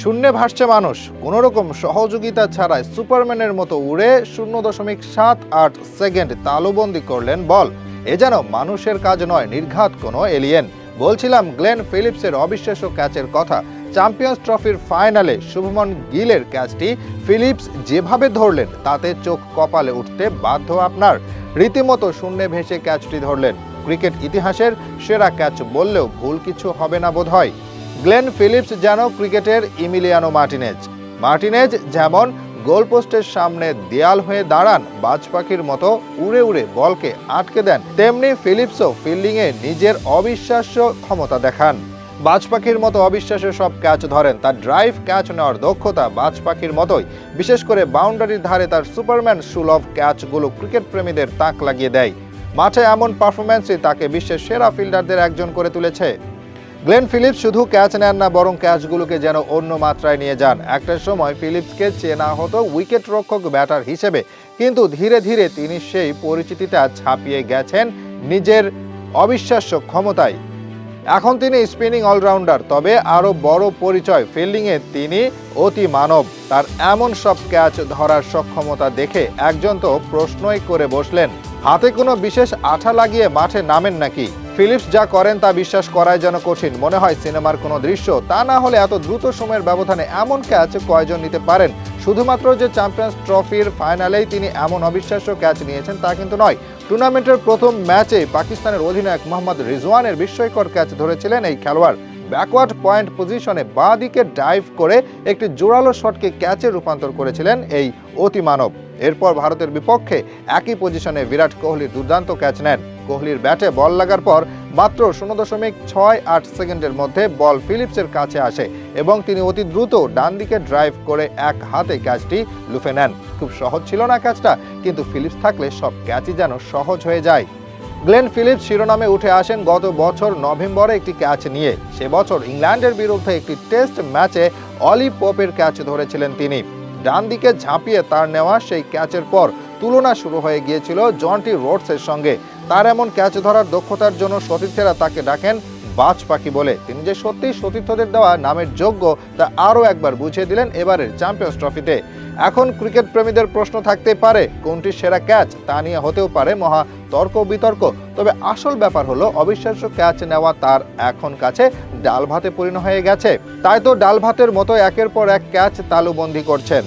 শূন্যে ভাসছে মানুষ। কোনো রকম সহযোগিতা ছাড়াই সুপারম্যানের মতো উড়ে শূন্য দশমিক সাত আট সেকেন্ড তালুবন্দি করলেন বল। এ যেন মানুষের কাজ নয়, নির্ঘাত কোনো এলিয়েন বলছিলাম গ্লেন ফিলিপসের অবিশ্বাস্য ক্যাচের কথা। চ্যাম্পিয়ন্স ট্রফির ফাইনালে শুভমন গিলের ক্যাচটি ফিলিপস যেভাবে ধরলেন, তাতে চোখ কপালে উঠতে বাধ্য আপনার। রীতিমতো শূন্যে ভেসে ক্যাচটি ধরলেন। ক্রিকেট ইতিহাসের সেরা ক্যাচ বললেও ভুল কিছু হবে না বোধ হয় গ্লেন ফিলিপস যেন ক্রিকেটের ইমিলিয়ানো মার্টিনেজ। মার্টিনেজ যেমন গোলপোস্টের সামনে দেয়াল হয়ে দাঁড়ান বাজ পাখির মতো উড়ে উড়ে বলকে আটকে দেন, তেমনি ফিলিপসও ফিল্ডিংয়ে নিজের অবিশ্বাস্য ক্ষমতা দেখান। বাজ পাখির মতো অবিশ্বাস্য সব ক্যাচ ধরেন, তার ড্রাইভ ক্যাচ নেওয়ার দক্ষতা বাজ পাখির মতোই। বিশেষ করে বাউন্ডারির ধারে তার সুপারম্যান সুলভ ক্যাচগুলো ক্রিকেট প্রেমীদের তাক লাগিয়ে দেয়। মাঠে এমন পারফরম্যান্সই তাকে বিশ্বের সেরা ফিল্ডারদের একজন করে তুলেছে। গ্লেন ফিলিপস শুধু ক্যাচ নেন না, বরং ক্যাচগুলোকে যেন অন্য মাত্রায় নিয়ে যান। একটা সময় ফিলিপসকে চেনা হতো উইকেট রক্ষক ব্যাটার হিসেবে, কিন্তু ধীরে ধীরে তিনি সেই পরিচিতিটা ছাপিয়ে গেছেন নিজের অবিশ্বাস্য ক্ষমতায়। এখন তিনি স্পিনিং অলরাউন্ডার, তবে আরও বড় পরিচয় ফিল্ডিংয়ে তিনি অতি মানব। তার এমন সব ক্যাচ ধরার সক্ষমতা দেখে একজন তো প্রশ্নই করে বসলেন, হাতে কোনো বিশেষ আঠা লাগিয়ে মাঠে নামেন নাকি? ফিলিপস যা করেন তা বিশ্বাস করাই যেন কঠিন। মনে হয় সিনেমার কোনো দৃশ্য, তা না হলে এত দ্রুত সময়ের ব্যবধানে এমন ক্যাচ কয়জন নিতে পারেন? শুধুমাত্র যে চ্যাম্পিয়ন্স ট্রফির ফাইনালেই তিনি এমন অবিশ্বাস্য ক্যাচ নিয়েছেন তা কিন্তু নয়। টুর্নামেন্টের প্রথম ম্যাচে পাকিস্তানের অধিনায়ক মোহাম্মদ রিজওয়ানের বিস্ময়কর ক্যাচ ধরেছিলেন এই খেলোয়াড়। ব্যাকওয়ার্ড পয়েন্ট পজিশনে বাঁ দিকে ডাইভ করে একটি জোরালো শটকে ক্যাচে রূপান্তর করেছিলেন এই অতিমানব। এরপর ভারতের বিপক্ষে একই পজিশনে বিরাট কোহলির দুর্দান্ত ক্যাচ নেন। কোহলির ব্যাটে বল লাগার পর মাত্র শূন্য দশমিক ছয় আট সেকেন্ডের মধ্যে বল ফিলিপসের কাছে আসে এবং তিনি অতি দ্রুত ডান দিকে ড্রাইভ করে এক হাতে ক্যাচটি লুফে নেন। খুব সহজ ছিল না ক্যাচটা, কিন্তু ফিলিপস থাকলে সব ক্যাচই যেন সহজ হয়ে যায়। গ্লেন ফিলিপস শিরোনামে উঠে আসেন গত বছর নভেম্বরে একটি ক্যাচ নিয়ে। সে বছর ইংল্যান্ডের বিরুদ্ধে একটি টেস্ট ম্যাচে অলি পোপের ক্যাচ ধরেছিলেন তিনি। ডান দিকে ঝাঁপিয়ে তার নেওয়া সেই ক্যাচের পর তুলনা শুরু হয়ে গিয়েছিল জন্টি রোডসের সঙ্গে। তার এমন ক্যাচ ধরার দক্ষতার জন্য সতীর্থেরা তাকে ডাকেন বাজ পাখি বলে। তিনি যে সত্যিই সতীর্থদের দেওয়া নামের যোগ্য, তা আরও একবার বুঝিয়ে দিলেন এবারের চ্যাম্পিয়ন্স ট্রফিতে। এখন ক্রিকেট প্রেমীদের প্রশ্ন থাকতে পারে, কোনটি সেরা ক্যাচ? তা নিয়ে হতেও পারে মহা তর্ক বিতর্ক। তবে আসল ব্যাপার হলো, অবিশ্বাস্য ক্যাচ নেওয়া তার এখন কাছে ডাল ভাতে পরিণত হয়ে গেছে। তাই তো ডাল ভাতের মতো একের পর এক ক্যাচ তালুবন্দি করছেন।